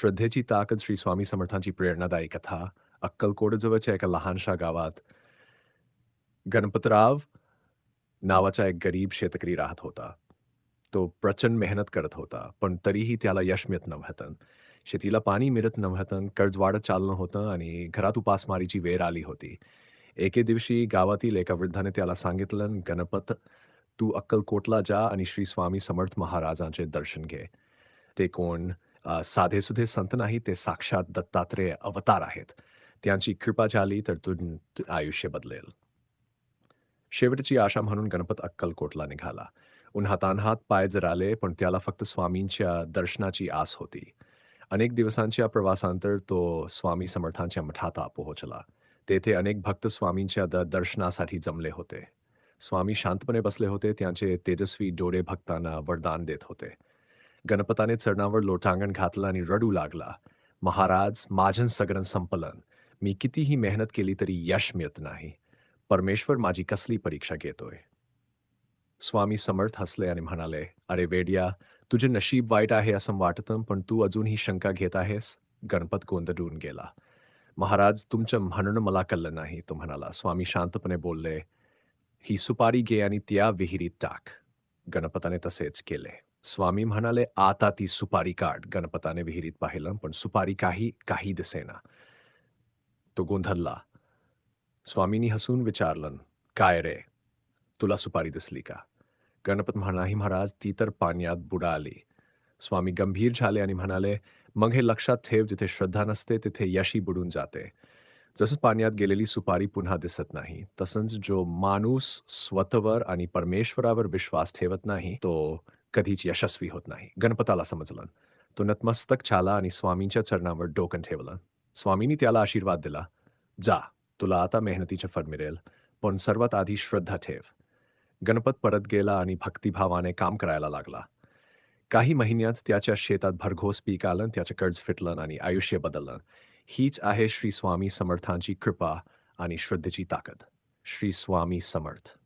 श्रद्धेची ताकद श्री स्वामी समर्थांची प्रेरणादायी कथा अक्कलकोटजवळच्या एका लहानशा गावात. गणपतराव नावाचा एक गरीब शेतकरी राहत होता. तो प्रचंड मेहनत करत होता पण तरीही त्याला यश मिळत नव्हतं. शेतीला पाणी मिळत नव्हतं कर्ज वाढत चाललं होतं आणि घरात उपासमारीची वेळ आली होती. एके दिवशी गावातील एका वृद्धाने त्याला सांगितलं गणपत तू अक्कलकोटला जा आणि श्री स्वामी समर्थ महाराजांचे दर्शन घे. ते कोण? साधे साधेसुधे संत नाही ते साक्षात दत्तात्रेय अवतार आहेत. त्यांची कृपा झाली तर तुझ आयुष्य बदलेल. शेवटची आशा म्हणून गणपत अक्कलकोटला निघाला. उन्हातान्हात पाय जराले पण त्याला फक्त स्वामींच्या दर्शनाची आस होती. अनेक दिवसांच्या प्रवासांतर तो स्वामी समर्थांच्या मठात पोहोचला. तेथे अनेक भक्त स्वामींच्या द दर्शनासाठी जमले होते. स्वामी शांतपणे बसले होते त्यांचे तेजस्वी डोळे भक्तांना वरदान देत होते. गणपताने चरणावर लोटांगण घातलं आणि रडू लागला. महाराज माझं सगळं संपलन. मी कितीही मेहनत केली तरी यश मिळत नाही. परमेश्वर माझी कसली परीक्षा घेतोय? स्वामी समर्थ हसले आणि म्हणाले अरे वेड्या तुझे नशीब वाईट आहे असं वाटतं पण तू अजूनही शंका घेत आहेस? गणपत गोंधळून गेला. महाराज तुमचं म्हणणं मला कळलं नाही तो म्हणाला. स्वामी शांतपणे बोलले ही सुपारी घे आणि त्या विहिरीत टाक. गणपताने तसेच केले. स्वामी म्हणाले आता ती सुपारी काढ. गणपताने विहिरीत पाहिलं पण सुपारी काही काही दिसेना. तो गोंधळला. स्वामींनी हसून विचारलं काय रे? तुला सुपारी दिसली का? गणपत म्हणाही महाराज ती तर पाण्यात बुडाली. स्वामी गंभीर झाले आणि म्हणाले मग हे लक्षात ठेव जिथे श्रद्धा नसते तिथे यशी बुडून जाते. जसं पाण्यात गेलेली सुपारी पुन्हा दिसत नाही तसंच जो माणूस स्वतःवर आणि परमेश्वरावर विश्वास ठेवत नाही तो कधीच यशस्वी होत नाही. गणपताला समजलं. तो नतमस्तक झाला आणि स्वामींच्या चरणावर डोकन ठेवलं. स्वामींनी त्याला आशीर्वाद दिला. जा तुला आता मेहनतीचे फळ मिळेल पण सर्वात आधी श्रद्धा ठेव. गणपत परत गेला आणि भक्तिभावाने काम करायला लागला. काही महिन्यात त्याच्या शेतात भरघोस पीक आलं त्याचं कर्ज फिटलं आणि आयुष्य बदललं. हीच आहे श्री स्वामी समर्थांची कृपा आणि श्रद्धेची ताकद. श्री स्वामी समर्थ.